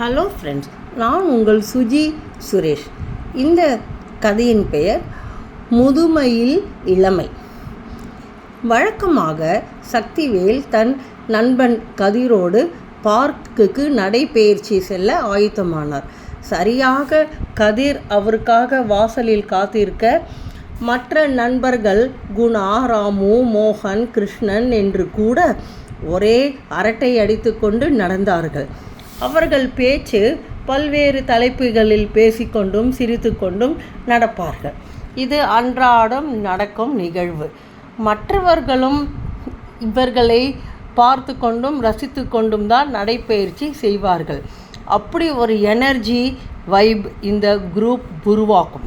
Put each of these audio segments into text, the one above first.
Hello friends நான் உங்கள் சுஜி சுரேஷ். இந்த கதையின் பெயர் முதுமையில் இளமை. வழக்கமாக சக்திவேல் தன் நண்பன் கதிரோடு பார்க்குக்கு நடைபயிற்சி செல்ல ஆயத்தமானார். சரியாக கதிர் அவருக்காக வாசலில் காத்திருக்க மற்ற நண்பர்கள் குணா ராமு மோகன் கிருஷ்ணன் என்று கூட ஒரே அரட்டை அடித்துக்கொண்டு நடந்தார்கள். அவர்கள் பேச்சு பல்வேறு தலைப்புகளில் பேசிக்கொண்டும் சிரித்துக்கொண்டும் நடப்பார்கள். இது அன்றாடம் நடக்கும் நிகழ்வு. மற்றவர்களும் இவர்களை பார்த்து கொண்டும் ரசித்து கொண்டும் தான் நடைப்பயிற்சி செய்வார்கள். அப்படி ஒரு எனர்ஜி வைப் இந்த குரூப் உருவாக்கும்.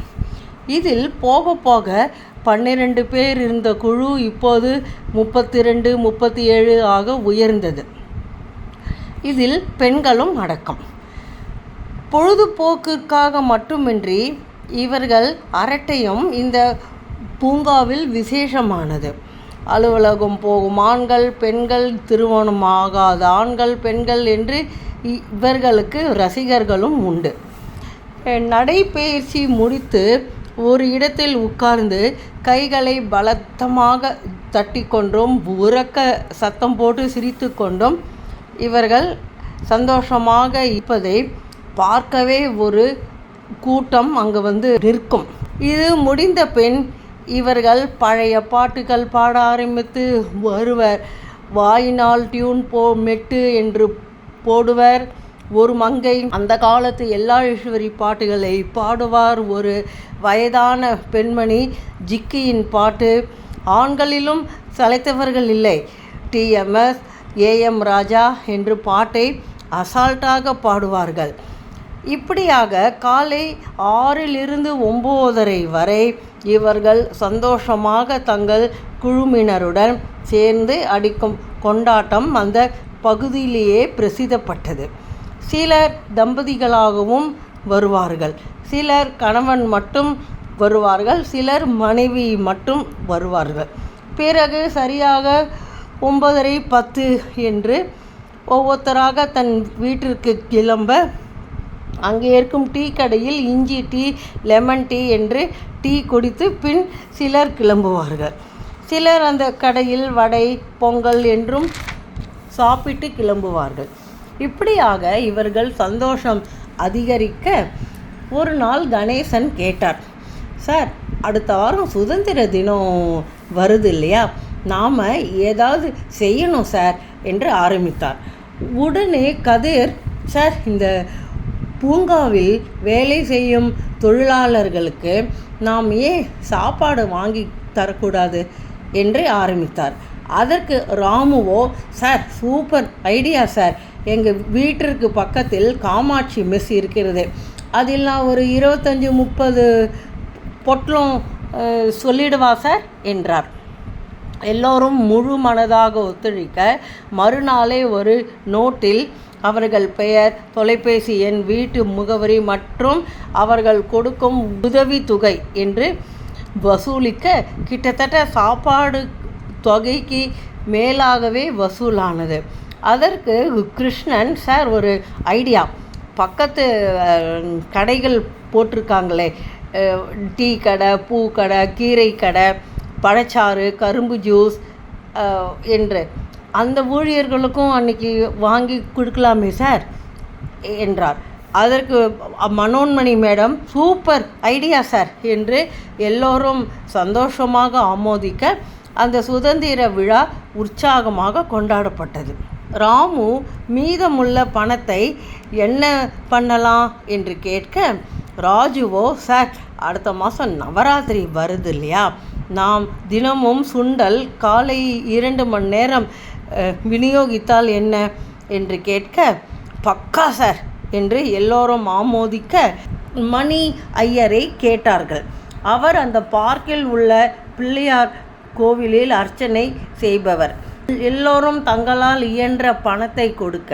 இதில் போக போக பன்னிரண்டு பேர் இருந்த குழு இப்போது முப்பத்தி ரெண்டு முப்பத்தி ஏழு ஆக உயர்ந்தது. இதில் பெண்களும் அடக்கம். பொழுதுபோக்கிற்காக மட்டுமின்றி இவர்கள் அரட்டையும் இந்த பூங்காவில் விசேஷமானது. அலுவலகம் போகும் ஆண்கள் பெண்கள் திருமணம் ஆகாத ஆண்கள் பெண்கள் என்று இ- இவர்களுக்கு ரசிகர்களும் உண்டு. நடைப்பயிற்சி முடித்து ஒரு இடத்தில் உட்கார்ந்து கைகளை பலத்தமாக தட்டி கொண்டும் உரக்க சத்தம் போட்டு சிரித்து கொண்டும் இவர்கள் சந்தோஷமாக இருப்பதை பார்க்கவே ஒரு கூட்டம் அங்கு வந்து நிற்கும். இது முடிந்த பின் இவர்கள் பழைய பாட்டுகள் பாட ஆரம்பித்து வருவர் வாயினால் டியூன் போ மெட்டு என்று போடுவர். ஒரு மங்கை அந்த காலத்து எல்லாழீஸ்வரி பாட்டுகளை பாடுவார் ஒரு வயதான பெண்மணி ஜிக்கியின் பாட்டு. ஆண்களிலும் சளைத்தவர்கள் இல்லை. டிஎம்எஸ் ஏஎம் ராஜா என்று பாட்டை அசால்ட்டாக பாடுவார்கள். இப்படியாக காலை ஆறிலிருந்து ஒம்போதரை வரை இவர்கள் சந்தோஷமாக தங்கள் குழுமினருடன் சேர்ந்து அடிக்கும் கொண்டாட்டம் அந்த பகுதியிலேயே பிரசித்தப்பட்டது. சிலர் தம்பதிகளாகவும் வருவார்கள். சிலர் கணவன் மட்டும் வருவார்கள். சிலர் மனைவி மட்டும் வருவார்கள். பிறகு சரியாக ஒன்பதரை பத்து என்று ஒவ்வொருத்தராக தன் வீட்டிற்கு கிளம்ப அங்கே இருக்கும் டீ கடையில் இஞ்சி டீ லெமன் டீ என்று டீ குடித்து பின் சிலர் கிளம்புவார்கள். சிலர் அந்த கடையில் வடை பொங்கல் என்றும் சாப்பிட்டு கிளம்புவார்கள். இப்படியாக இவர்கள் சந்தோஷம் அதிகரிக்க ஒரு நாள் கணேசன் கேட்டார். சார் அடுத்த வாரம் சுதந்திர தினம் வருது இல்லையா? நாம் ஏதாவது செய்யணும் சார் என்று ஆரம்பித்தார். உடனே கதிர் சார் இந்த பூங்காவில் வேலை செய்யும் தொழிலாளர்களுக்கு நாம் ஏன் சாப்பாடு வாங்கி தரக்கூடாது என்று ஆரம்பித்தார். அதற்கு ராமுவோ சார் சூப்பர் ஐடியா சார் எங்கள் வீட்டிற்கு பக்கத்தில் காமாட்சி மெஸ் இருக்கிறது. அதில் நான் ஒரு இருபத்தஞ்சி முப்பது பொட்டலம் சொல்லிடுவா சார் என்றார். எல்லோரும் முழு மனதாக ஒத்துழைக்க மறுநாளே ஒரு நோட்டில் அவர்கள் பெயர் தொலைபேசி எண் வீட்டு முகவரி மற்றும் அவர்கள் கொடுக்கும் உதவித்தொகை என்று வசூலிக்க கிட்டத்தட்ட சாப்பாடு தொகைக்கு மேலாகவே வசூலானது. அதற்கு கிருஷ்ணன் சார் ஒரு ஐடியா. பக்கத்து கடைகள் போட்டிருக்காங்களே டீ கடை பூ கடை கீரை கடை பழச்சாறு கரும்பு ஜூஸ் என்று. அந்த ஊழியர்களுக்கும் அன்னைக்கு வாங்கி கொடுக்கலாமே சார்? என்றார். அதற்கு Manonmani madam super idea sir என்று எல்லோரும் சந்தோஷமாக ஆமோதிக்க அந்த சுதந்திர விழா உற்சாகமாக கொண்டாடப்பட்டது. ராமு மீதமுள்ள பணத்தை என்ன பண்ணலாம்? என்று கேட்க ராஜுவோ சார் அடுத்த மாதம் நவராத்திரி வருது இல்லையா? நாம் தினமும் சுண்டல் காலை இரண்டு மணி நேரம் விநியோகித்தால் என்ன என்று கேட்க பக்கா சார் என்று எல்லோரும் ஆமோதிக்க மணி ஐயரை கேட்டார்கள். அவர் அந்த பார்க்கில் உள்ள பிள்ளையார் கோவிலில் அர்ச்சனை செய்பவர். எல்லோரும் தங்களால் இயன்ற பணத்தை கொடுக்க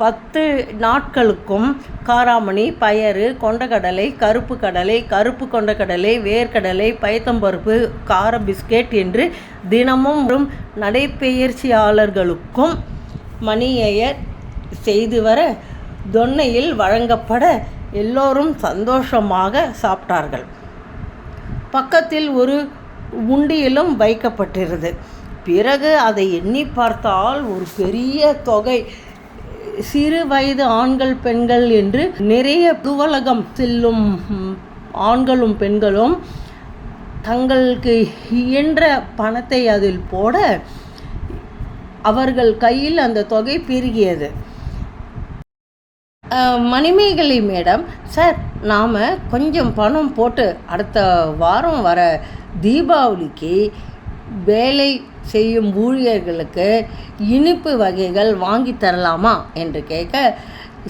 பத்து நாட்களுக்கும் காராமணி பயறு கொண்டக்கடலை கருப்பு கடலை கருப்பு கொண்டக்கடலை வேர்க்கடலை பயத்தம்பருப்பு கார பிஸ்கெட் என்று தினமும் வரும் நடைப்பெயர்ச்சியாளர்களுக்கும் மணியையர் செய்து வர தொன்னையில் வழங்கப்பட எல்லோரும் சந்தோஷமாக சாப்பிட்டார்கள். பக்கத்தில் ஒரு உண்டியிலும் வைக்கப்பட்டிருந்தது. பிறகு அதை எண்ணி பார்த்தால் ஒரு பெரிய தொகை. சிறு வயது ஆண்கள் பெண்கள் என்று நிறைய துவலகம் செல்லும் ஆண்களும் பெண்களும் தங்களுக்கு இயன்ற பணத்தை அதில் போட அவர்கள் கையில் அந்த தொகை பெருகியது. மணிமேகலை மேடம் சார் நாம் கொஞ்சம் பணம் போட்டு அடுத்த வாரம் வர தீபாவளிக்கு வேலை செய்யும் ஊழியர்களுக்கு இனிப்பு வகைகள் வாங்கி தரலாமா என்று கேட்க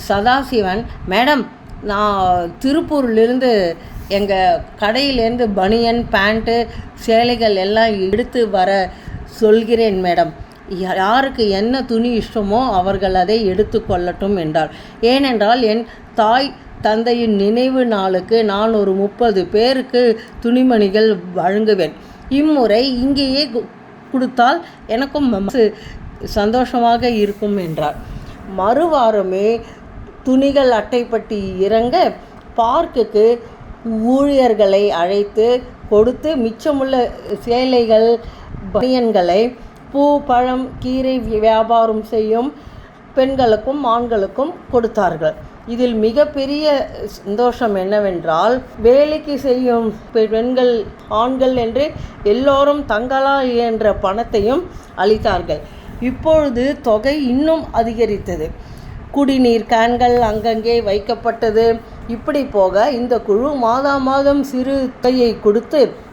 சதாசிவன் மேடம் நான் திருப்பூர்லேருந்து எங்கள் கடையிலேருந்து பனியன் பேண்ட்டு சேலைகள் எல்லாம் எடுத்து வர சொல்கிறேன் மேடம். யாருக்கு என்ன துணி இஷ்டமோ அவர்கள் அதை எடுத்துக்கொள்ளட்டும் என்றார் ஏனென்றால் என் தாய் தந்தையின் நினைவு நாளுக்கு நான் ஒரு முப்பது பேருக்கு துணிமணிகள் வழங்குவேன். இம்முறை இங்கேயே கு- கொடுத்தால் எனக்கும் சந்தோஷமாக இருக்கும் என்றார். மறுவாரமே துணிகள் அட்டைப்பட்டி இறங்க பார்க்குக்கு ஊழியர்களை அழைத்து கொடுத்து மிச்சமுள்ள சேலைகள் பனியன்களை பூ பழம் கீரை வியாபாரம் செய்யும் பெண்களுக்கும் ஆண்களுக்கும் கொடுத்தார்கள். இதில் மிகப்பெரிய சந்தோஷம் என்னவென்றால் வேலைக்கு செய்யும் பெண்கள் ஆண்கள் என்று எல்லோரும் தங்களால் என்ற பணத்தையும் அளித்தார்கள். இப்பொழுது தொகை இன்னும் அதிகரித்தது. குடிநீர் கேன்கள் அங்கங்கே வைக்கப்பட்டது. இப்படி போக இந்த குழு மாதா மாதம் சிறு தொகையை கொடுத்து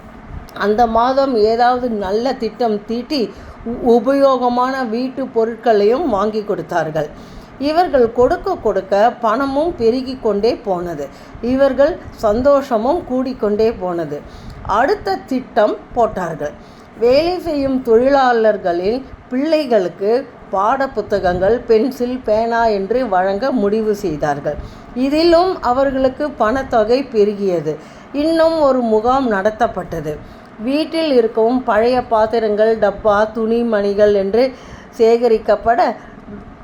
அந்த மாதம் ஏதாவது நல்ல திட்டம் தீட்டி உ- உபயோகமான வீட்டு பொருட்களையும் வாங்கி கொடுத்தார்கள். இவர்கள் கொடுக்க கொடுக்க பணமும் பெருகி கொண்டே போனது. இவர்கள் சந்தோஷமும் கூடிக்கொண்டே போனது. அடுத்த திட்டம் போட்டார்கள். வேலை செய்யும் தொழிலாளர்களில் பிள்ளைகளுக்கு பாட புத்தகங்கள் பென்சில் பேனா என்று வழங்க முடிவு செய்தார்கள். இதிலும் அவர்களுக்கு பணத்தொகை பெருகியது. இன்னும் ஒரு முகாம் நடத்தப்பட்டது. வீட்டில் இருக்கும் பழைய பாத்திரங்கள் டப்பா துணிமணிகள் என்று சேகரிக்கப்பட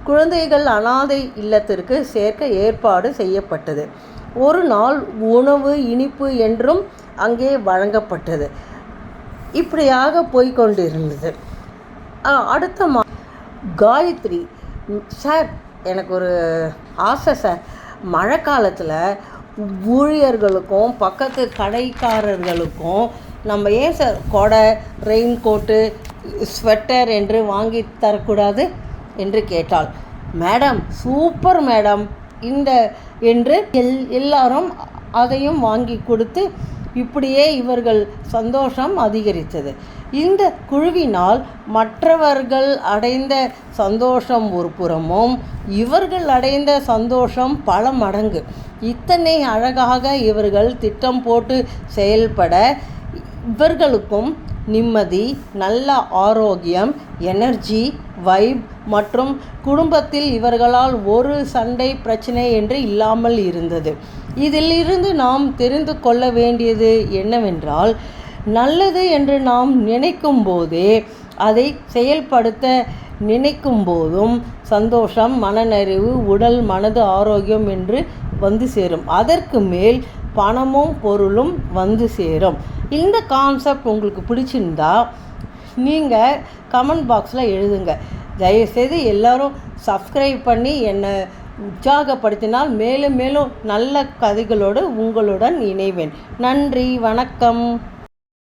குழந்தைகள் அனாதை இல்லத்திற்கு சேர்க்க ஏற்பாடு செய்யப்பட்டது. ஒரு நாள் உணவு இனிப்பு என்றும் அங்கே வழங்கப்பட்டது. இப்படியாக போய்கொண்டிருந்தது அடுத்த மா காயத்ரி சார் எனக்கு ஒரு ஆசை சார். மழை காலத்தில் ஊழியர்களுக்கும் பக்கத்து கடைக்காரர்களுக்கும் நம்ம ஏன் சார் கொடை ரெயின் கோட்டு ஸ்வெட்டர் என்று வாங்கி தரக்கூடாது? என்று கேட்டாள். Madam super madam. இந்த என்று எல் எல்லாரும் அதையும் வாங்கி கொடுத்து இப்படியே இவர்கள் சந்தோஷம் அதிகரித்தது. இந்த குழுவினால் மற்றவர்கள் அடைந்த சந்தோஷம் ஒரு புறமும் இவர்கள் அடைந்த சந்தோஷம் பல மடங்கு. இத்தனை அழகாக இவர்கள் திட்டம் போட்டு செயல்பட இவர்களுக்கும் நிம்மதி நல்ல ஆரோக்கியம் எனர்ஜி வைப் மற்றும் குடும்பத்தில் இவர்களால் ஒரு சண்டை பிரச்சனை என்று இல்லாமல் இருந்தது. இதிலிருந்து நாம் தெரிந்து கொள்ள வேண்டியது என்னவென்றால் நல்லது என்று நாம் நினைக்கும் போதே அதை செயல்படுத்த நினைக்கும் போதும் சந்தோஷம் மனநிறைவு உடல் மனது ஆரோக்கியம் என்று வந்து சேரும். அதற்கு மேல் பணமும் பொருளும் வந்து சேரும். இந்த கான்செப்ட் உங்களுக்கு பிடிச்சிருந்தா நீங்கள் கமெண்ட் பாக்ஸில் எழுதுங்க. தயவுசெய்து எல்லோரும் சப்ஸ்கிரைப் பண்ணி என்னை உற்சாகப்படுத்தினால் மேலும் மேலும் நல்ல கதைகளோடு உங்களுடன் இணைவேன். நன்றி வணக்கம்.